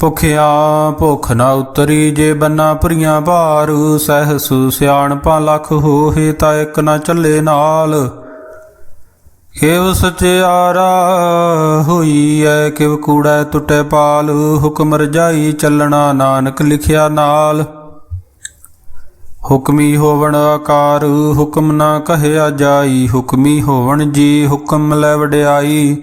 ਭੁਖਿਆ ਭੁਖ ਨਾ ਉਤਰੀ ਜੇ ਬੰਨਾ ਭਰੀਆਂ ਭਾਰ, ਸਹਿਸੂ ਸਿਆਣਪਾਂ ਲੱਖ ਹੋਏ ਤਾਂ ਇੱਕ ਨਾ ਚੱਲੇ ਨਾਲ। ਕਿਵ ਸਚਿਆਰਾ ਹੋਈ ਐ, ਕਿਵ ਕੂੜਾ ਟੁੱਟੇ ਪਾਲ, ਹੁਕਮ ਰਜਾਈ ਚੱਲਣਾ ਨਾਨਕ ਲਿਖਿਆ ਨਾਲ। ਹੁਕਮੀ ਹੋਵਣ ਆਕਾਰ, ਹੁਕਮ ਨਾ ਕਹਿਆ ਜਾਈ ਹੁਕਮੀ ਹੋਵਣ ਜੀ, ਹੁਕਮ ਲੈ ਵਡਿਆਈ।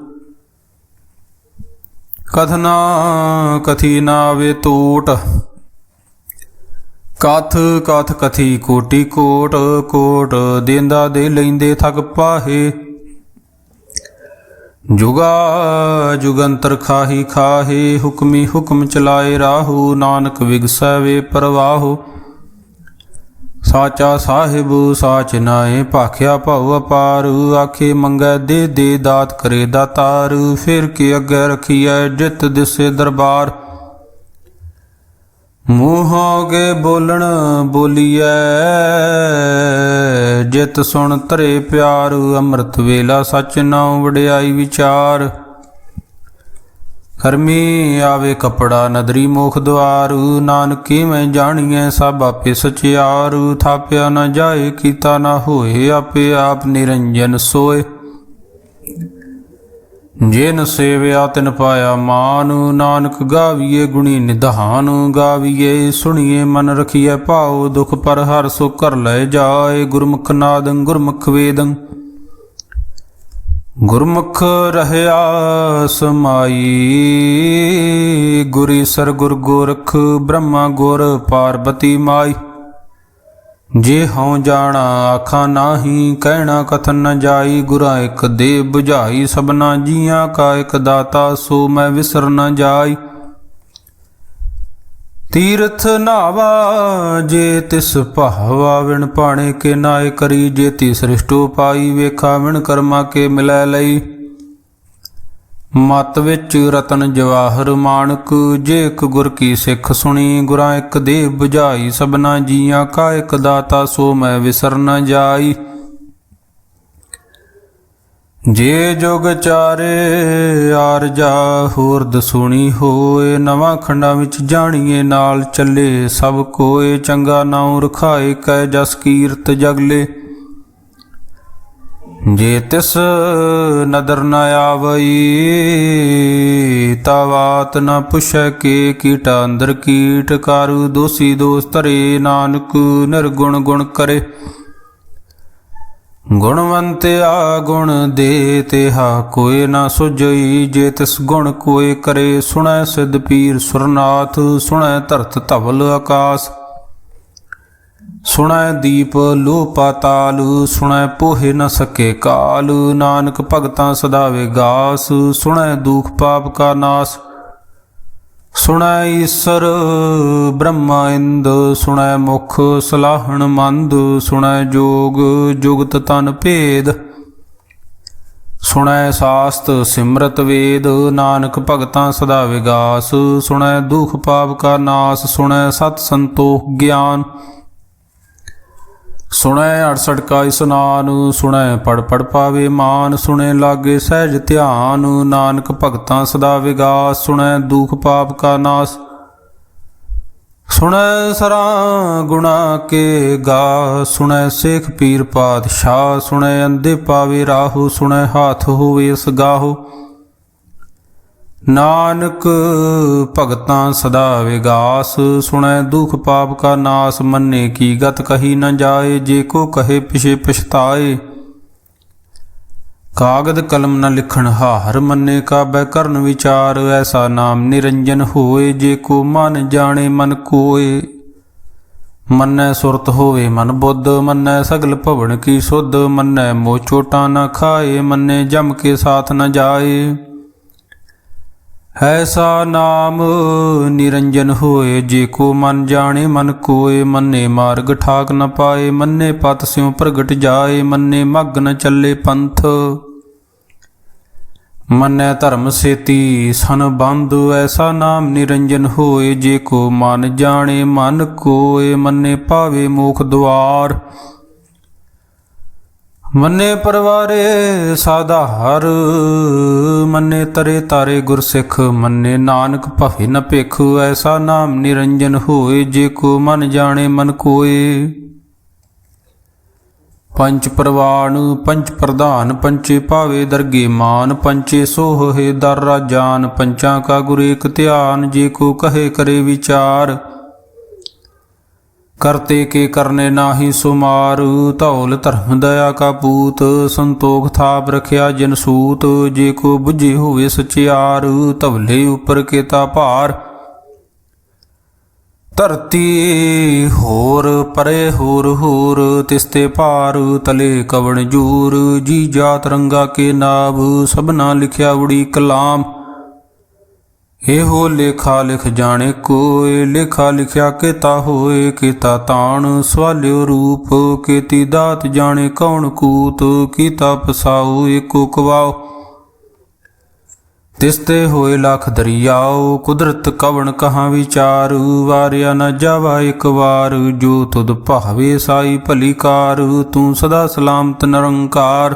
ਕਥਨਾ ਕਥੀ ਨਾਵੇ ਟੋਟ ਕਥ ਕਥ ਕਥੀ ਕੋਟੀ ਕੋਟ ਕੋਟ ਦੇਂਦਾ ਦੇ ਲੈਂਦੇ ਥਕ ਪਾਹੇ। ਜੁਗਾ ਜੁਗੰਤਰ ਖਾਹੀ ਖਾਹੇ, ਹੁਕਮੀ ਹੁਕਮ ਚਲਾਏ ਰਾਹੂ। ਨਾਨਕ ਵਿਗਸੈ ਵੇ ਪਰਵਾਹੂ। ਸਾਚਾ ਸਾਹਿਬ, ਸਾਚ ਨਾਏ ਭਾਖਿਆ ਭਉ ਅਪਾਰ। ਆਖੇ ਮੰਗੈ ਦੇ ਦੇ ਦਾਤ ਕਰੇ ਦਾਤਾਰ ਫਿਰ ਕੇ ਅੱਗੇ ਰਖੀਐ ਜਿਤ ਦਿਸੇ ਦਰਬਾਰ। ਮੂੰਹੋਗੇ ਬੋਲਣ ਬੋਲੀਐ, ਜਿਤ ਸੁਣ ਧਰੇ ਪਿਆਰ। ਅੰਮ੍ਰਿਤ ਵੇਲਾ ਸਚ ਨਾਉ ਵਡਿਆਈ ਵਿਚਾਰ। ਕਰਮੀ ਆਵੇ ਕਪੜਾ ਨਦਰੀ ਮੋਖ ਦਵਾਰ, ਨਾਨਕੀ ਮੈਂ ਜਾਣੀਐ ਸਭ ਆਪੇ ਸਚਿਆਰੂ, ਥਾਪਿਆ ਨਾ ਜਾਏ, ਕੀਤਾ ਨਾ ਹੋਏ, ਆਪੇ ਆਪ ਨਿਰੰਜਨ ਸੋਏ। ਜਿਨ ਸੇਵਿਆ ਤਿਨ ਪਾਇਆ ਮਾਨ, ਨਾਨਕ ਗਾਵੀਏ ਗੁਣੀ ਨਿਧਾਨ, ਗਾਵੀਏ ਸੁਣੀਏ ਮਨ ਰਖੀਏ ਭਾਉ, ਦੁਖ ਪਰ ਹਰ ਸੋ ਕਰ ਲੈ ਜਾਏ, ਗੁਰਮੁਖ ਨਾਦੰ ਗੁਰਮੁਖ ਵੇਦੰ। ਗੁਰਮੁਖ ਰਹਿਆ ਸਮਾਈ ਗੁਰੀ ਸਰ ਗੁਰ ਗੋਰਖ ਬ੍ਰਹਮਾ ਗੁਰ ਪਾਰਬਤੀ ਮਾਈ। ਜੇ ਹਉ ਜਾਣਾ ਆਖਾਂ ਨਾਹੀ, ਕਹਿਣਾ ਕਥਨ ਨ ਜਾਈ, ਗੁਰਾ ਇਕ ਦੇ 부ਝਾਈ ਸਭਨਾ ਜੀਆਂ ਕਾ ਇਕ ਦਾਤਾ, ਸੋ ਮੈਂ ਵਿਸਰ ਨ ਜਾਈ। ਤੀਰਥ ਨਾਵਾ ਜੇ ਤਿਸ ਭਾਵਾ ਵਿਣ ਪਾਣੇ ਕੇ ਨਾਏ ਕਰੀ, ਜੇ ਤੀ ਸ੍ਰਿਸ਼ਟੋ ਪਾਈ ਵੇਖਾ ਵਿਣ ਕਰਮਾ ਕੇ ਮਿਲੈ ਲਈ। ਮਤ ਵਿੱਚ ਰਤਨ ਜਵਾਹਰ ਮਾਨਕ ਜੇ ਇੱਕ ਗੁਰ ਕੀ ਸਿੱਖ ਸੁਣੀ, ਗੁਰਾਂ ਇੱਕ ਦੇ ਬੁਝਾਈ, ਸਭਨਾ ਜੀਆਂ ਕਾ ਇੱਕ ਦਾਤਾ ਸੋ ਮੈਂ ਵਿਸਰ ਨ ਜਾਈ। ਜੇ ਜੁਗ ਚਾਰੇ ਆਰਜਾ ਹੋਰ ਦਸੂਣੀ ਹੋਏ, ਨਵਾਂ ਖੰਡਾਂ ਵਿੱਚ ਜਾਣੀਏ, ਨਾਲ ਚੱਲੇ ਸਭ ਕੋਏ, ਚੰਗਾ ਨਾਉ ਰਖਾਏ ਕੈ ਜਸ ਕੀਰਤ ਜਗਲੇ। ਜੇ ਤਿਸ ਨਦਰ ਨ ਆਵਈ ਤਵਾਤ ਨ ਪੁਛੈ ਕੇ ਕੀਟਾ, ਅੰਦਰ ਕੀਟ ਕਾਰੂ ਦੋਸੀ ਦੋਸ ਧਰੇ, ਨਾਨਕ ਨਿਰਗੁਣ ਗੁਣ ਕਰੇ। ਗੁਣਵੰਤਿਆ ਗੁਣ ਦੇ ਤੇਹਾ ਕੋਏ ਨਾ ਸੁਜਈ ਜੇ ਤਿਸ ਗੁਣ ਕੋਏ ਕਰੇ ਸੁਣੈ ਸਿਧ ਪੀਰ, ਸੁਰਨਾਥ ਸੁਣੈ ਧਰਤ ਧਵਲ ਆਕਾਸ। ਸੁਣੈ ਦੀਪ ਲੋ ਪਾਤਾਲ ਸੁਣੈ ਪੋਹੇ ਨ ਸਕੇ ਕਾਲ, ਨਾਨਕ ਭਗਤਾਂ ਸਦਾਵੇ ਗਾਸ, ਸੁਣੈ ਦੁਖ ਪਾਪ ਕਾ ਨਾਸ। ਸੁਣੈ ਈਸਰ, ਬ੍ਰਹਮਾ ਇੰਦ, ਸੁਣੈ ਮੁਖ, ਸਲਾਹਣ ਮੰਦ, ਸੁਣੈ ਜੋਗ, ਜੁਗਤ ਤਨ ਭੇਦ। ਸੁਣੈ ਸਾਸਤ, ਸਿਮਰਤ ਵੇਦ, ਨਾਨਕ ਭਗਤਾਂ ਸਦਾ ਵਿਗਾਸ। ਸੁਣੈ ਦੁਖ ਪਾਪ ਕਾ ਨਾਸ, ਸੁਣੈ ਸਤ ਸੰਤੋਖ ਗਿਆਨ। ਸੁਣੈ 68 ਕਾ ਇਸਨਾਨ ਸੁਣੈ ਪੜ ਪੜ ਪਾਵੇ ਮਾਨ, ਸੁਣੈ ਲਾਗੇ ਸਹਿਜ ਧਿਆਨ, ਨਾਨਕ ਭਗਤਾਂ ਸਦਾ ਵਿਗਾਸ, ਸੁਣੈ ਦੁਖ ਪਾਪ ਕਾ ਨਾਸ। ਸੁਣੈ ਸਰਾਂ ਗੁਣਾ ਕੇ ਗਾ, ਸੁਣੈ ਸੇਖ ਪੀਰ ਪਾਤਸ਼ਾਹ, ਸੁਣੈ ਅੰਦੇ ਪਾਵੇ ਰਾਹੂ, ਸੁਣੈ ਹਾਥ ਹੋਵੇ ਇਸ ਗਾਹੋ। ਨਾਨਕ ਭਗਤਾਂ ਸਦਾ ਵਿਗਾਸ, ਸੁਣੈ ਦੁਖ ਪਾਪ ਕਾ ਨਾਸ, ਮੰਨੇ ਕੀ ਗਤ ਕਹੀ ਨ ਜਾਏ, ਜੇ ਕੋ ਕਹੇ ਪਿਛੇ ਪਛਤਾਏ। ਕਾਗਦ ਕਲਮ ਨ ਲਿਖਣ ਹਾਰ, ਮੰਨੇ ਕਾ ਬੈ ਕਰਨ ਵਿਚਾਰ, ਐਸਾ ਨਾਮ ਨਿਰੰਜਨ ਹੋਏ, ਜੇ ਕੋ ਮਨ ਜਾਣੇ ਮਨ ਕੋਏ। ਮੰਨੈ ਸੁਰਤ ਹੋਵੇ ਮਨ ਬੁੱਧ, ਮੰਨੈ ਸਗਲ ਭਵਨ ਕੀ ਸੁਧ, ਮੰਨੈ ਮੋਹ ਚੋਟਾਂ ਨ ਖਾਏ, ਮੰਨੇ ਜਮ ਕੇ ਸਾਥ ਨ ਜਾਏ। ਐਸਾ ਨਾਮ, ਨਿਰੰਜਨ ਹੋਏ, ਜੇ ਕੋ ਮਨ ਜਾਣੇ, ਮਨ ਕੋਏ, ਮੰਨੇ ਮਾਰਗ ਠਾਕ ਨ ਪਾਏ, ਮੰਨੇ ਪਤ ਸਿਉ ਪ੍ਰਗਟ ਜਾਏ, ਮੰਨੇ ਮਗ ਨ ਚੱਲੇ ਪੰਥ। ਮੰਨੈ ਧਰਮ ਸੇਤੀ, ਸਨ ਬੰਧ ਐਸਾ ਨਾਮ ਨਿਰੰਜਨ ਹੋਏ, ਜੇ ਕੋ ਮਨ ਜਾਣੇ, ਮਨ ਕੋਏ, ਮੰਨੇ ਪਾਵੇ ਮੋਖ ਦੁਆਰ। ਮੰਨੇ ਪਰਵਾਰੇ ਸਾਧਾਰ ਮੰਨੇ ਤਰੇ ਤਾਰੇ ਗੁਰਸਿੱਖ, ਮੰਨੇ ਨਾਨਕ ਭਫੇ ਨ ਭੇਖ, ਐਸਾ ਨਾਮ ਨਿਰੰਜਨ ਹੋਏ, ਜੇ ਕੋ ਮਨ ਜਾਣੇ ਮਨ ਕੋਏ। ਪੰਚ ਪ੍ਰਵਾਣ ਪੰਚ ਪ੍ਰਧਾਨ, ਪੰਚੇ ਭਾਵੇ ਦਰਗੇ ਮਾਨ, ਪੰਚੇ ਸੋਹੇ ਦਰ ਰਾਜਾਨ, ਪੰਚਾਂ ਕਾ ਗੁਰ ਏਕ ਧਿਆਨ, ਜੇ ਕੋ ਕਹੇ ਕਰੇ ਵਿਚਾਰ। ਕਰਤੇ ਕੇ ਕਰਨੇ ਨਾਹੀ ਸੁਮਾਰ, ਧੌਲ ਧਰਮ ਦਇਆ ਕਾ ਪੂਤ, ਸੰਤੋਖ ਥਾਪ ਰਖਿਆ ਜਨ ਸੂਤ, ਜੇ ਕੋ ਬੁਝੇ ਹੋਵੇ ਸਚਿਆਰ, ਧਵਲੇ ਉਪਰ ਕੇਤਾ ਭਾਰ। ਧਰਤੀ ਹੋਰ, ਪਰੇ ਹੋਰ ਹੋਰ ਤਿਸਤੇ ਭਾਰ, ਤਲੇ ਕਵਣ ਜੂਰ, ਜੀ ਜਾਤ ਰੰਗਾ ਕੇ ਨਾਭ, ਸਭਨਾ ਲਿਖਿਆ ਉੜੀ ਕਲਾਮ। ਇਹੋ ਲੇਖਾ ਲਿਖ ਜਾਣੇ ਕੋਏ, ਲੇਖਾ ਲਿਖਿਆ ਕੀਤਾ ਹੋਏ, ਕੀਤਾ ਤਾਣ ਸਵਾਲਿਓ ਰੂਪ, ਕੀਤੀ ਦਾਤ ਜਾਣੇ ਕੌਣ ਕੂਤ, ਕੀਤਾ ਪਸਾਉ ਏਕੋ ਕਵਾਓ। ਤਿਸਤੇ ਹੋਏ ਲੱਖ ਦਰਿਆਓ, ਕੁਦਰਤ ਕਵਣ ਕਹਾ ਵਿਚਾਰ, ਵਾਰਿਆ ਨਾ ਜਾਵਾ ਇੱਕ ਵਾਰ, ਜੋ ਤੁਧ ਭਾਵੇ ਸਾਈ ਭਲੀ ਕਾਰ ਤੂੰ ਸਦਾ ਸਲਾਮਤ ਨਿਰੰਕਾਰ।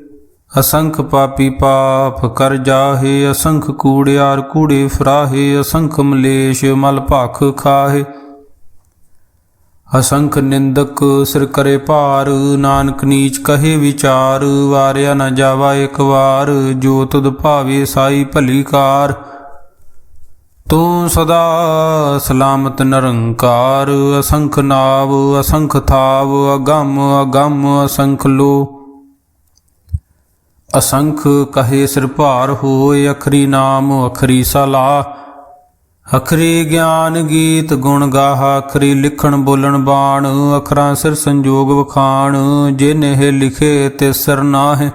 ਅਸੰਖ ਪਾਪੀ ਪਾਪ ਕਰ ਜਾਹੇ, ਅਸੰਖ ਕੂੜਿਆਰ ਕੂੜੇ ਫਰਾਹੇ, ਅਸੰਖ ਮਲੇਸ਼ ਮਲ ਭਖ ਖਾਹੇ। ਅਸੰਖ ਨਿੰਦਕ ਸਿਰ ਕਰੇ ਭਾਰ, ਨਾਨਕ ਨੀਚ ਕਹੇ ਵਿਚਾਰ, ਵਾਰਿਆ ਨਾ ਜਾਵਾ ਇੱਕ ਵਾਰ, ਜੋ ਤੁਧ ਭਾਵੇ ਸਾਈ ਭਲੀ ਕਾਰ। ਤੂੰ ਸਦਾ ਸਲਾਮਤ ਨਿਰੰਕਾਰ, ਅਸੰਖ ਨਾਵ, ਅਸੰਖ ਥਾਵ, ਅਗੰਮ ਅਗੰਮ, ਅਸੰਖ ਲੋ ਅਸੰਖ ਕਹੇ ਸਿਰ ਭਾਰ ਹੋਏ ਅਖਰੀ ਨਾਮ, ਅਖਰੀ ਸਲਾ ਅਖਰੀ ਗਿਆਨ ਗੀਤ ਗੁਣ ਗਾਹ, ਅਖਰੀ ਲਿਖਣ ਬੋਲਣ ਬਾਣ, ਅਖਰਾਂ ਸਿਰ ਸੰਜੋਗ ਵਖਾਣ ਜਿਨਹਿ ਲਿਖੇ ਤੇ ਸਿਰ ਨਾਹਿ।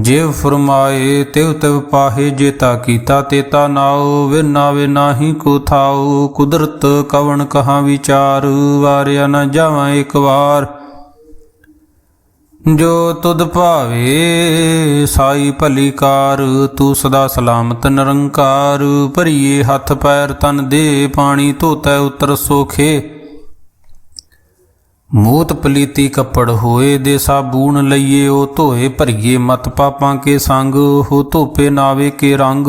ਜਿਵ ਫਰਮਾਏ, ਤਿਵ ਤਿਵ ਪਾਹੇ, ਜੇਤਾ ਕੀਤਾ ਤੇਤਾ ਨਾਉ, ਵਿਨਾ ਵਿਨਾਹੀ ਕੋ ਥਾਉ। ਕੁਦਰਤ ਕਵਣ ਕਹਾ ਵਿਚਾਰ, ਵਾਰਿਆ ਨਾ ਜਾਵਾਂ ਇੱਕ ਵਾਰ। ਜੋ ਤੁਧ ਭਾਵੇ, ਸਾਈ ਭਲੀ ਕਾਰ ਤੂੰ ਸਦਾ ਸਲਾਮਤ ਨਿਰੰਕਾਰ। ਭਰੀਏ ਹੱਥ ਪੈਰ ਤਨ ਦੇ, ਪਾਣੀ ਧੋਤੈ ਉਤਰ ਸੋਖੇ। ਮੂਤ ਪਲੀਤੀ ਕੱਪੜ ਹੋਏ ਦੇ ਸਾਬੂਨ ਲਈਏ, ਉਹ ਧੋਏ ਭਰੀਏ ਮਤ ਪਾਪਾਂ ਕੇ ਸੰਗ ਹੋ ਧੋਪੇ ਨਾਵੇ ਕੇ ਰੰਗ।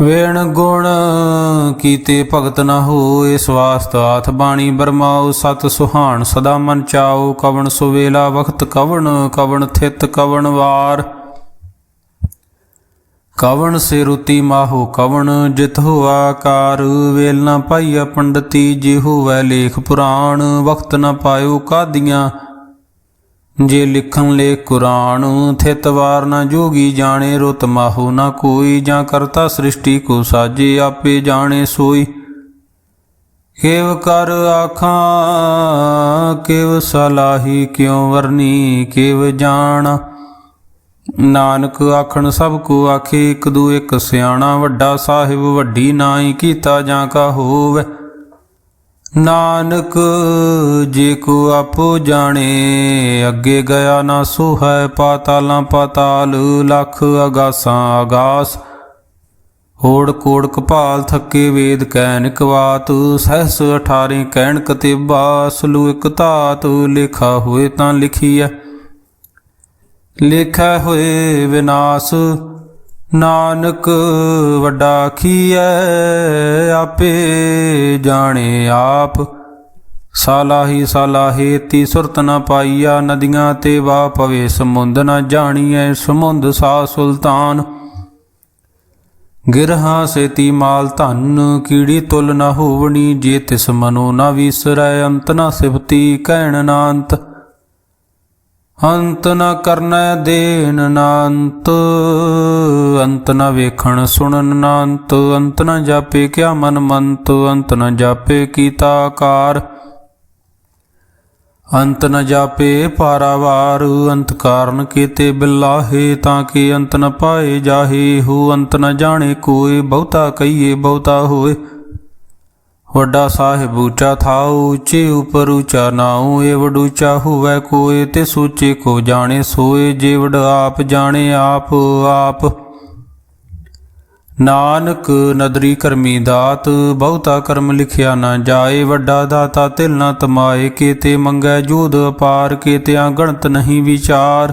ਵੇਣ ਗੁਣ ਕੀਤੇ ਭਗਤ ਨਾ ਹੋਏ, ਸਵਾਸਤ ਆਥ ਬਾਣੀ ਬਰਮਾਉ, ਸਤ ਸੁਹਾਣ ਸਦਾ ਮਨ ਚਾਉ, ਕਵਣ ਸੁਵੇਲਾ ਵਖਤ ਕਵਣ ਕਵਣ ਥਿਤ ਕਵਣ ਵਾਰ। ਕਵਣ ਸੇ ਰੁਤੀ ਮਾਹੋ ਕਵਣ ਜਿਤ ਹੋ ਕਾਰ ਵੇਲ ਨਾ ਪਾਈਆ ਪੰਡਤੀ ਜੇ ਵੈ ਲੇਖ ਪੁਰਾਣ, ਵਖਤ ਨਾ ਪਾਇਓ ਕਾਦੀਆਂ। ਜੇ ਲਿਖਣ ਲੈ ਕੁਰਾਨ, ਥਿਤ ਵਾਰ ਨਾ ਜੋਗੀ ਜਾਣੇ, ਰੁਤ ਮਾਹੋ ਨਾ ਕੋਈ, ਜਾਂ ਕਰਤਾ ਸ੍ਰਿਸ਼ਟੀ ਕੋ ਸਾਜੇ, ਆਪੇ ਜਾਣੇ ਸੋਈ। ਕੇਵ ਕਰ ਆਖਾਂ, ਕੇਵ ਸਲਾਹੀ ਕਿਉ ਵਰਨੀ, ਕੇਵ ਜਾਣ। ਨਾਨਕ ਆਖਣ, ਸਭ ਕੋ ਆਖੇ, ਇੱਕ ਦੂ ਇੱਕ ਸਿਆਣਾ, ਵੱਡਾ ਸਾਹਿਬ ਵੱਡੀ ਨਾਈ ਕੀਤਾ ਜਾਂ ਕਾ ਹੋਵੇ। ਨਾਨਕ, ਜੇ ਕੋ ਆਪੋ ਜਾਣੇ, ਅੱਗੇ ਗਿਆ ਨਾ ਸੋ ਹੈ ਪਾਤਾਲਾਂ ਪਾਤਾਲ, ਲੱਖ ਅਗਾਸਾਂ ਆਗਾਸ ਹੋੜ ਕੋੜ ਕਪਾਲ ਥੱਕੇ ਵੇਦ ਕਹਿ ਨਿਕਵਾਤ ਸਹਸ 18 ਕਹਿਣ ਕਤੇਬਾ, ਸਲੂ ਇਕ ਧਾਤ, ਲਿਖਾ ਹੋਏ ਤਾਂ ਲਿਖੀ ਲਿਖੀਐ। ਲਿਖਿਆ ਹੋਏ ਵਿਨਾਸ਼ ਨਾਨਕ ਵੱਡਾ ਖੀਐ ਆਪੇ ਜਾਣੇ ਆਪ। ਸਾਲਾਹੀ ਸਾਲਾਹੇ ਤੀ ਸੁਰਤ ਨ ਪਾਈਆ, ਨਦੀਆਂ ਤੇ ਵਾ ਪਵੇ ਸਮੁੰਦ ਨ ਜਾਣੀਐ ਸਮੁੰਦ ਸਾ ਸੁਲਤਾਨ। ਗਿਰਹਾ ਸੇਤੀ ਮਾਲ ਧਨ, ਕੀੜੀ ਤੁਲ ਨ ਹੋਵਣੀ, ਜੇ ਤਿਸ ਮਨੋ ਨ ਵਿਸਰੈ, ਅੰਤ ਨ ਸਿਫਤੀ, ਕਹਿਣ ਨਾ ਅੰਤ ਨ ਕਰਨੈ ਦੇਨ ਨਾ ਅੰਤ ਨ ਵੇਖਣ ਸੁਣਨ ਨਾ ਅੰਤ ਨ ਜਾਪੇ ਕਿਆ ਮਨ ਮੰਤ, ਅੰਤ ਨ ਜਾਪੇ ਕੀਤਾ ਆਕਾਰ। ਅੰਤ ਨ ਜਾਪੇ ਪਾਰਾਵਾਰ, ਅੰਤ ਕਾਰਨ ਕੀਤੇ ਬਿਲਾਹੇ, ਤਾਂ ਕਿ ਅੰਤ ਨ ਪਾਏ ਜਾਹੇ ਹੋ, ਅੰਤ ਨ ਜਾਣੇ ਕੋਈ ਬਹੁਤਾ ਕਹੀਏ ਬਹੁਤਾ ਹੋਏ। ਵੱਡਾ ਸਾਹਿਬ ਉੱਚਾ ਥਾਉ, ਉੱਚੇ ਉਪਰ ਉੱਚਾ ਨਾਉ ਏ ਵਡ ਉੱਚਾ ਹੋਵੇ ਕੋਏ ਤੇ ਸੋਚੇ ਕੋ ਜਾਣੇ, ਸੋਏ ਜੇ ਵਡ ਆਪ ਜਾਣੇ ਆਪ ਆਪ। ਨਾਨਕ ਨਦਰੀ ਕਰਮੀ ਦਾਤ, ਬਹੁਤਾ ਕਰਮ ਲਿਖਿਆ ਨਾ ਜਾਏ, ਵੱਡਾ ਦਾਤਾ ਤਿਲ ਨਾ ਤਮਾਏ, ਕੀਤੇ ਮੰਗੈ ਜੂਦ ਅਪਾਰ, ਕੀਤਿਆਂ ਗਣਤ ਨਹੀਂ ਵਿਚਾਰ।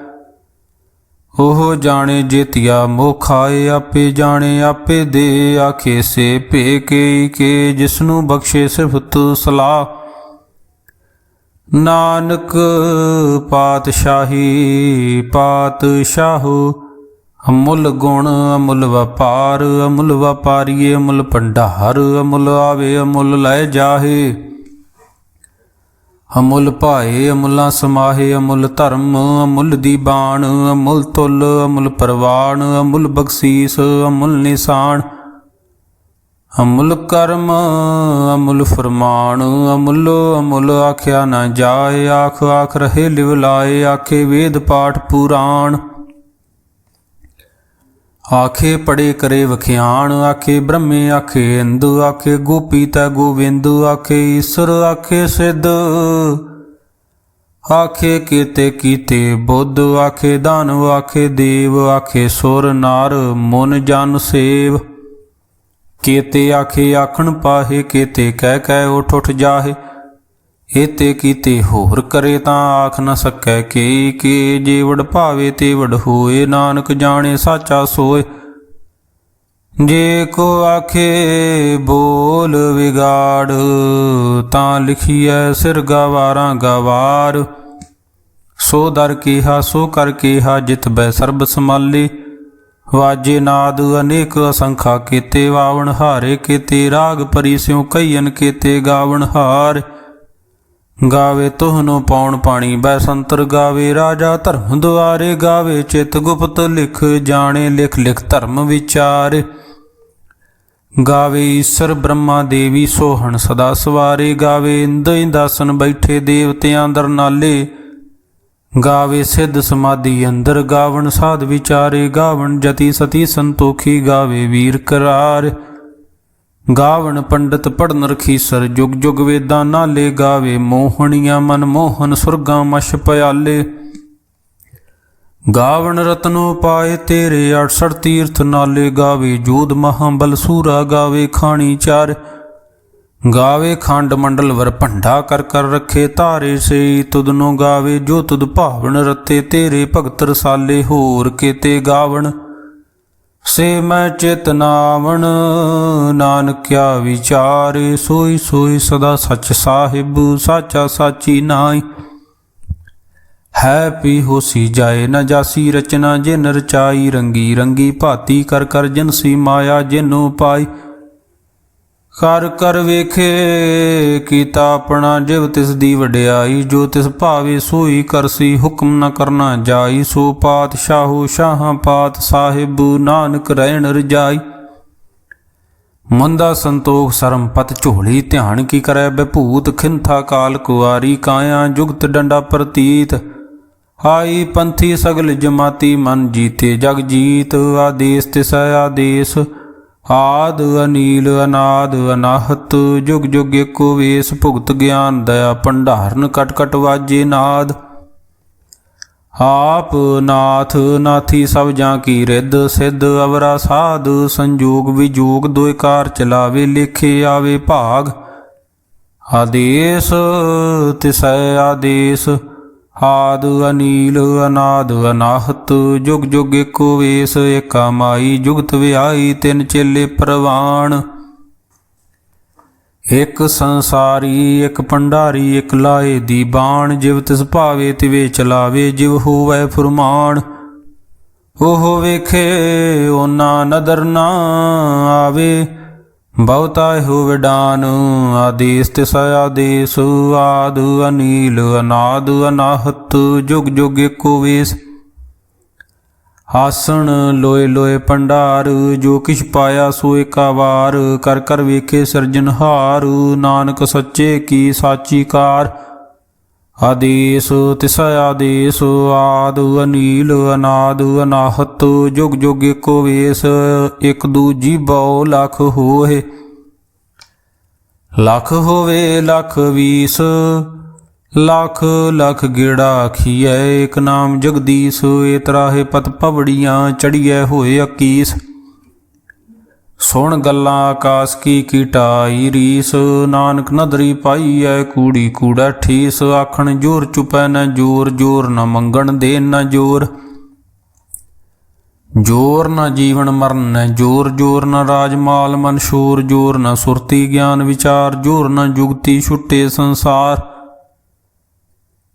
ਉਹ ਜਾਣੇ ਜੇਤਿਆ ਮੋਖਾਏ ਆਪੇ ਜਾਣੇ, ਆਪੇ ਦੇ ਆਖੇ ਸੇ ਭੇ ਕੇ ਕੇ ਜਿਸਨੂੰ ਬਖਸ਼ੇ ਸਿਫਤ ਸਲਾਹ। ਨਾਨਕ ਪਾਤਸ਼ਾਹੀ, ਪਾਤਸ਼ਾਹੂ, ਅਮੁੱਲ ਗੁਣ ਅਮੁੱਲ ਵਪਾਰ, ਅਮੁੱਲ ਵਪਾਰੀਏ ਅਮੁੱਲ ਭੰਡਾਰ, ਅਮੁੱਲ ਆਵੇ ਅਮੁੱਲ ਲੈ ਜਾਹੇ। ਅਮੁੱਲ ਭਾਏ, ਅਮੁੱਲਾ ਸਮਾਹੇ, ਅਮੁੱਲ ਧਰਮ, ਅਮੁੱਲ ਦੀ ਬਾਣ, ਅਮੁੱਲ ਤੁਲ, ਅਮੁੱਲ ਪਰਵਾਣ, ਅਮੁੱਲ ਬਖਸ਼ੀਸ, ਅਮੁੱਲ ਨਿਸ਼ਾਨ। ਅਮੁੱਲ ਕਰਮ, ਅਮੁੱਲ ਫਰਮਾਨ, ਅਮੁੱਲ ਅਮੁੱਲ ਆਖਿਆ ਨਾ ਜਾਏ ਆਖ ਆਖ ਰਹੇ ਲਿਵ ਲਾਏ, ਆਖੇ ਵੇਦ ਪਾਠ ਪੁਰਾਣ। ਆਖੇ ਪੜੇ ਕਰੇ ਵਖਿਆਣ, ਆਖੇ ਬ੍ਰਹਮੇ, ਆਖੇ ਇੰਦੂ, ਆਖੇ ਗੋਪੀ ਤੈ ਗੋਵਿੰਦ, ਆਖੇ ਈਸ਼ਰ, ਆਖੇ ਸਿੱਧ। ਆਖੇ ਕੀਤੇ ਕੀਤੇ ਬੁੱਧ, ਆਖੇ ਦਾਨਵ ਆਖੇ ਦੇਵ, ਆਖੇ ਸੁਰ ਨਾਰ, ਮਨ ਜਨ ਸੇਵ। ਕੀਤੇ ਆਖੇ ਆਖਣ ਪਾਹੇ, ਕੀਤੇ ਕਹਿ ਕਹਿ ਉਠ ਉਠ ਜਾਹੇ। ਏਤੇ ਕੀਤੇ ਹੋਰ ਕਰੇ ਤਾਂ ਆਖ ਨ ਸਕੈ ਕੇ ਕੇ ਜੇ ਭਾਵੇ ਤੇ ਵੜ ਹੋਏ, ਨਾਨਕ ਜਾਣੇ ਸਾਚਾ ਸੋਏ। ਜੇ ਕੋ ਆਖੇ ਬੋਲ ਵਿਗਾੜ, ਤਾਂ ਲਿਖੀਐ ਸਿਰ ਗਵਾਰਾਂ ਗਵਾਰ। ਸੋ ਦਰ ਕੀਹਾ, ਸੋ ਕਰ ਕੀਹਾ, ਜਿਤ ਬੈ ਸਰਬ ਸਮਾਲੇ ਵਾਜੇ ਨਾਦ ਅਨੇਕ ਅਸੰਖਾ ਕੀਤੇ, ਵਾਵਣ ਹਾਰੇ ਕੀਤੇ, ਰਾਗ ਪਰੀ ਸਿਉ ਕਈਨ ਕੀਤੇ, ਗਾਵਣ ਹਾਰ। ਗਾਵੇ ਤੋਹਨੋ ਪਾਉਣ ਪਾਣੀ ਬੈ ਗਾਵੇ, ਰਾਜਾ ਧਰਮ ਦੁਆਰੇ ਗਾਵੇ, ਚਿਤ ਗੁਪਤ ਲਿਖ ਜਾਣੇ, ਲਿਖ ਲਿਖ ਧਰਮ ਵਿਚਾਰ। ਗਾਵੇ ਈਸ਼ਰ ਬ੍ਰਹਮਾ ਦੇਵੀ ਸੋਹਣ ਸਦਾ ਸਵਾਰੇ, ਗਾਵੇ ਇੰਦ ਦਾਸਨ ਬੈਠੇ ਦੇਵਤਿਆਂ ਦਰ ਨਾਲੇ। ਗਾਵੇ ਸਿੱਧ ਸਮਾਧੀ ਅੰਦਰ ਗਾਵਣ ਸਾਧ ਵਿਚਾਰੇ, ਗਾਵਣ ਜਤੀ ਸਤੀ ਸੰਤੋਖੀ, ਗਾਵੇ ਵੀਰ ਕਰਾਰ। ਗਾਵਣ ਪੰਡਤ ਪੜਨ ਰਖੀਸਰ, ਜੁਗ ਜੁਗ ਵੇਦਾਂ ਨਾਲੇ ਗਾਵੇ, ਮੋਹਣੀਆਂ ਮਨ ਮੋਹਨ ਸੁਰਗਾਂ ਮਸ਼ ਪਿਆਲੇ। ਗਾਵਣ ਰਤਨੋ ਪਾਏ ਤੇਰੇ 68 ਤੀਰਥ ਨਾਲੇ ਗਾਵੇ, ਜੋਧ ਮਹਾਬਲ ਸੂਰਾ ਗਾਵੇ ਖਾਣੀ ਚਾਰ। ਗਾਵੇ ਖੰਡ ਮੰਡਲ ਵਰ ਭੰਡਾ ਕਰ ਕਰ ਰੱਖੇ ਧਾਰੇ ਸੇ ਤੁਧਨੋ ਗਾਵੇ ਜੋ ਤੁਦ ਭਾਵਨ ਰਤੇ ਤੇਰੇ ਭਗਤ ਰਸਾਲੇ, ਹੋਰ ਕੀਤੇ ਗਾਵਣ। ਸੇ ਮੈਂ ਚੇਤਨਾਵਣ ਨਾਨਕਿਆ ਵਿਚਾਰੇ, ਸੋਈ ਸੋਈ ਸਦਾ ਸੱਚ ਸਾਹਿਬ, ਸਾਚਾ ਸਾਚੀ ਨਾਈ ਹੈ ਪੀ ਹੋਸੀ ਜਾਏ ਨਾ ਜਾਸੀ ਰਚਨਾ, ਜਿਨ ਰਚਾਈ ਰੰਗੀ ਰੰਗੀ ਭਾਤੀ ਕਰ ਕਰ ਜਨਸੀ ਮਾਇਆ, ਜਿਨੋ ਪਾਈ। ਕਰ ਕਰ ਵੇਖੇ, ਕੀਤਾ ਆਪਣਾ ਜਿਵ ਤਿਸ ਦੀ ਵਡਿਆਈ, ਜੋ ਤਿਸ ਭਾਵੇ ਸੋਈ ਕਰਸੀ ਹੁਕਮ ਨਾ ਕਰਨਾ ਜਾਈ। ਸੋ ਪਾਤਸ਼ਾਹੋ ਸ਼ਾਹਾਂ ਪਾਤ ਸਾਹਿਬ, ਨਾਨਕ ਰਹਿਣ ਰਜਾਈ। ਮੰਦਾ ਸੰਤੋਖ ਸਰਮ ਪਤ ਝੋਲੀ, ਧਿਆਨ ਕੀ ਕਰੈ ਬਭੂਤ, ਖਿੰਥਾ ਕਾਲ ਕੁਆਰੀ, ਕਾਇਆ ਜੁਗਤ ਡੰਡਾ ਪ੍ਰਤੀਤ। ਆਈ ਪੰਥੀ ਸਗਲ ਜਮਾਤੀ, ਮਨ ਜੀਤੇ ਜਗ ਜੀਤ, ਆਦੇਸ ਤਿਸ ਆਦੇਸ। ਆਦ ਅਨੀਲ, ਅਨਾਦ ਅਨਾਹਤ, ਜੁਗ ਜੁਗ ਏਕੋ ਵੇਸ ਭੁਗਤ ਗਿਆਨ, ਦਇਆ ਭੰਡਾਰਨ ਕਟ ਕਟ ਵਾਜੇ ਨਾਦ। ਆਪ ਨਾਥ, ਨਾਥੀ ਸਭ ਜਾਂ ਕੀ ਰਿੱਧ, ਸਿੱਧ ਅਵਰਾ ਸਾਧ, ਸੰਜੋਗ ਵਿਜੋਗ ਦੋਇ ਚਲਾਵੇ, ਲਿਖੇ ਆਵੇ ਭਾਗ। ਆਦੇਸ ਤਿਸੈ ਆਦੇਸ ਆਦ ਅਨੀਲ, ਅਨਾਦ ਅਨਾਹਤ, ਜੁਗ ਜੁਗ ਏਕੋ ਵੇਸ ਏਕਾ ਮਾਈ, ਜੁਗਤ ਵਿਆਈ ਤਿੰਨ ਚੇਲੇ ਪ੍ਰਵਾਨ। ਇੱਕ ਸੰਸਾਰੀ, ਇੱਕ ਪੰਡਾਰੀ ਇਕ ਲਾਏ ਦੀ ਬਾਣ, ਜਿਵ ਤਿਸ ਭਾਵੇ ਤਿਵੇ ਚਲਾਵੇ, ਜਿਵ ਹੋਵੇ ਫਰਮਾਨ। ਉਹ ਵੇਖੇ, ਉਹਨਾਂ ਨਦਰ ਨਾ ਆਵੇ। ਬਹੁਤਾ ਹੋ ਵਿਡਾਨ ਆਦੇਸ ਤਿਸ ਆਦੇਸ ਆਦ ਅਨੀਲ, ਅਨਾਦ, ਅਨਾਹਤ, ਜੁਗ ਜੁਗ ਏਕੋ ਵੇਸ। ਆਸਣ ਲੋਏ ਲੋਏ ਪੰਡਾਰ ਜੋ ਕਿਛ ਪਾਇਆ ਸੋ ਏਕਾ ਵਾਰ ਕਰ ਕਰ ਵੇਖੇ ਸਿਰਜਨਹਾਰ ਨਾਨਕ ਸੱਚੇ ਕੀ ਸਾਚੀ ਕਾਰ। ਆਦੇਸ ਤਿਸ ਆਦੇਸ ਆਦ ਅਨੀਲ ਅਨਾਦ ਅਨਾਹਤ, ਜੁਗ ਜੁਗ ਏਕੋ ਵੇਸ, ਇਕ ਦੂਜੀ ਬਹੁ ਲਖ ਹੋਏ। ਲਖ ਹੋਵੇ ਲਖ ਵੀਸ, ਲਖ ਲਖ ਗੇੜਾ ਖੀਐ ਇਕ ਨਾਮ ਜਗਦੀਸ਼, ਏ ਤਰਾਹੇ ਪਤ ਪਵੜੀਆਂ ਚੜੀਐ ਹੋਏ 21 ਸੁਣ ਗੱਲਾਂ ਆਕਾਸ ਕੀ ਕੀਟਾਈ ਰੀਸ। ਨਾਨਕ ਨਦਰੀ ਪਾਈਐ ਕੂੜੀ ਕੂੜਾ ਠੀਸ। ਆਖਣ ਜੋਰ ਚੁਪੈ ਨਾ ਜੋਰ ਜੋਰ ਨਾ ਮੰਗਣ ਦੇ ਨਾ ਜੋਰ। ਜੋਰ ਨਾ ਜੀਵਨ ਮਰਨ ਨਾ ਜੋਰ ਜੋਰ ਨਾ ਰਾਜ ਮਾਲ ਮਨ ਸ਼ੋਰ। ਜੋਰ ਨਾ ਸੁਰਤੀ ਗਿਆਨ ਵਿਚਾਰ, ਜੋਰ ਨਾ ਜੁਗਤੀ ਛੁੱਟੇ ਸੰਸਾਰ।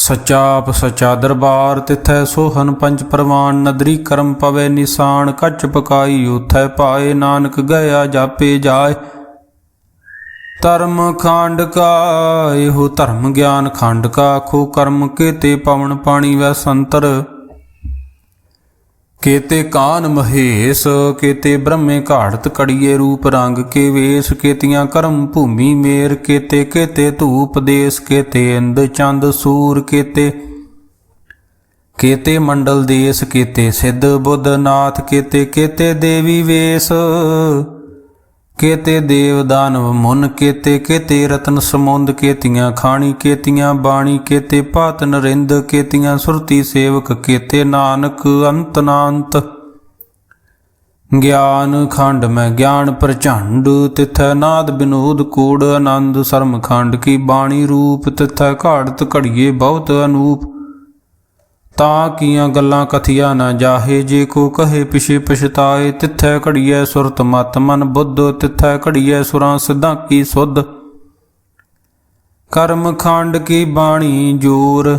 ਸੱਚਾ ਆਪ ਦਰਬਾਰ ਤਿਥੈ ਸੋਹਨ ਪੰਜ ਪ੍ਰਵਾਨ, ਨਦਰੀ ਕਰਮ ਪਵੇ ਨਿਸ਼ਾਨ, ਕੱਚ ਪਕਾਈ ਉਥੈ ਪਾਏ, ਨਾਨਕ ਗਿਆ ਜਾਪੇ ਜਾਏ। ਧਰਮ ਖੰਡ ਕਾ, ਇਹੋ ਧਰਮ ਗਿਆਨ ਖੰਡ ਕਾ ਖੋ ਕਰਮ ਕੇਤੇ ਪਵਨ ਪਾਣੀ ਵੈ ਸੰਤਰ। ਕੇਤੇ ਕਾਨ ਮਹੇਸ਼, ਕੇਤੇ ਬ੍ਰਹਮੇ ਘਾੜਤ ਕੜੀਏ ਰੂਪ ਰੰਗ ਕੇ ਵੇਸ, ਕੇਤੀਆਂ ਕਰਮ ਭੂਮੀ ਮੇਰ, ਕੇਤੇ ਕੇਤੇ ਧੂਪ ਦੇਸ, ਕੇਤੇ ਇੰਦ ਚੰਦ ਸੂਰ, ਕੇਤੇ ਕੇਤੇ ਮੰਡਲ ਦੇਸ, ਕੇਤੇ ਸਿੱਧ ਬੁੱਧ ਨਾਥ, ਕੇਤੇ ਕੇਤੇ ਦੇਵੀ ਵੇਸ। ਕੇਤੇ ਦੇਵ ਦਾਨਵ ਮੁਨ ਕੇਤੇ ਕੇਤੇ ਰਤਨ ਸਮੁੰਦ ਕੇਤੀਆਂ ਖਾਣੀ ਕੇਤੀਆਂ ਬਾਣੀ ਕੇਤੇ ਪਾਤ ਨਰਿੰਦ ਕੇਤੀਆਂ ਸੁਰਤੀ ਸੇਵਕ ਕੇਤੇ ਨਾਨਕ ਅੰਤ ਨਾੰਤ। ਗਿਆਨ ਖੰਡ ਮੈਂ ਗਿਆਨ ਪ੍ਰਚੰਡ, ਤਿਥੈ ਨਾਦ ਬਿਨੋਦ ਕੋੜ ਆਨੰਦ ਸਰਮ ਖੰਡ, ਕੀ ਬਾਣੀ ਰੂਪ ਤਿਥੈ ਘਾੜਤ ਘੜੀਏ ਬਹੁਤ ਅਨੂਪ। ਤਾਂ ਕੀਆਂ ਗੱਲਾਂ ਕਥੀਆ ਨਾ ਜਾਹੇ, ਜੇ ਕੋ ਕਹੇ ਪਿਛੇ ਪਛਤਾਏ, ਤਿੱਥੈ ਘੜੀਐ ਸੁਰਤ ਮਤ ਮਨ ਬੁੱਧ, ਤਿੱਥੈ ਘੜੀਐ ਸੁਰਾਂ ਸਿਧਾਂ ਕੀ ਸੁਧ। ਕਰਮ ਖੰਡ ਕੀ ਬਾਣੀ ਜੋਰ,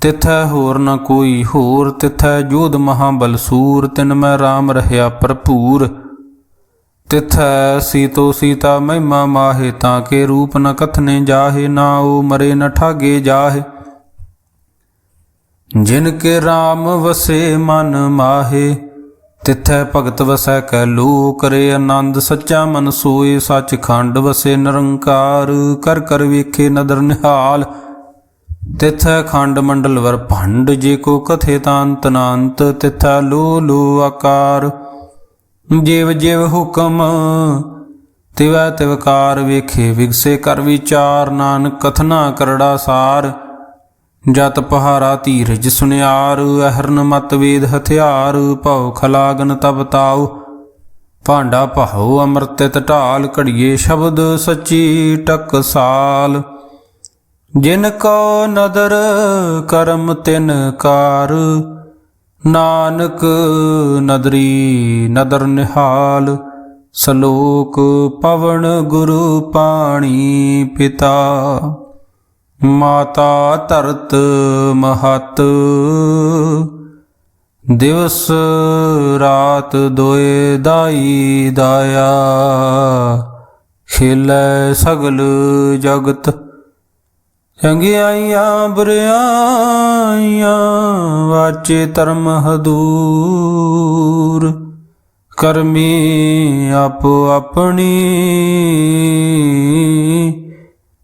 ਤਿਥੈ ਹੋਰ ਨ ਕੋਈ ਹੋਰ, ਤਿਥੈ ਜੋਧ ਮਹਾਬਲ ਸੂਰ, ਤਿਨ ਮੈਂ RAM ਰਹਿਆ ਭਰਪੂਰ। ਤਿਥੈ ਸੀਤੋ ਸੀਤਾ ਮਹਿਮਾ ਮਾਹੇ, ਤਾਂ ਕੇ ਰੂਪ ਨ ਕਥਨੇ ਜਾਹੇ, ਨਾ ਉਹ ਮਰੇ ਨ ਠਾਗੇ ਜਾਹੇ। ਜਿਨ ਕੇ RAM ਵਸੇ ਮਨ ਮਾਹੇ, ਤਿਥੈ ਭਗਤ ਵਸੈ ਕੈ ਲੋ ਕਰੇ ਆਨੰਦ, ਸੱਚਾ ਮਨ ਸੋਏ ਸੱਚ ਖੰਡ ਵਸੇ ਨਿਰੰਕਾਰ, ਕਰ ਕਰ ਵੇਖੇ ਨਦਰ ਨਿਹਾਲ। ਤਿਥੈ ਖੰਡ ਮੰਡਲ ਵਰ ਭੰਡ, ਜੇ ਕੋ ਕਥੇ ਤਾਂ ਅੰਤ ਤਿਥੈ ਲੋ ਲੂ ਆਕਾਰ। ਜਿਵ ਜਿਵ ਹੁਕਮ, ਤਿਵੈ ਤਿਵਕਾਰ ਵੇਖੇ, ਵਿਗਸੇ ਕਰ ਵਿਚਾਰ, ਨਾਨਕ ਕਥਨਾ ਕਰੜਾ ਸਾਰ। ਜਤ ਪਹਾਰਾ ਧੀਰਜ ਸੁਨਿਆਰ, ਅਹਰਨ ਮਤ ਵੇਦ ਹਥਿਆਰ, ਭਉ ਖਲਾਗਨ ਤਬ ਤਾਉ। ਭਾਂਡਾ ਭਾਉ, ਅੰਮ੍ਰਿਤਿਤ ਢਾਲ, ਘੜੀਏ ਸ਼ਬਦ ਸੱਚੀ ਟਕਸਾਲ ਜਿਨ ਕੋ ਨਦਰ, ਕਰਮ ਤਿਨ ਕਾਰ। ਨਾਨਕ ਨਦਰੀ ਨਦਰ ਨਿਹਾਲ। ਸਲੋਕ ਪਵਨ ਗੁਰੂ ਪਾਣੀ ਪਿਤਾ। ਮਾਤਾ ਧਰਤ ਮਹਤ। ਦਿਵਸ ਰਾਤ ਦੋਏ ਦਾਈ ਦਾਇਆ। ਖੇਲੇ ਸਗਲ ਜਗਤ। ਚੰਗਿਆਈਆਂ ਬੁਰਿਆਈਆਂ ਵਾਚੇ ਧਰਮ ਹਦੂਰ। ਕਰਮੀ ਆਪੋ ਆਪਣੀ।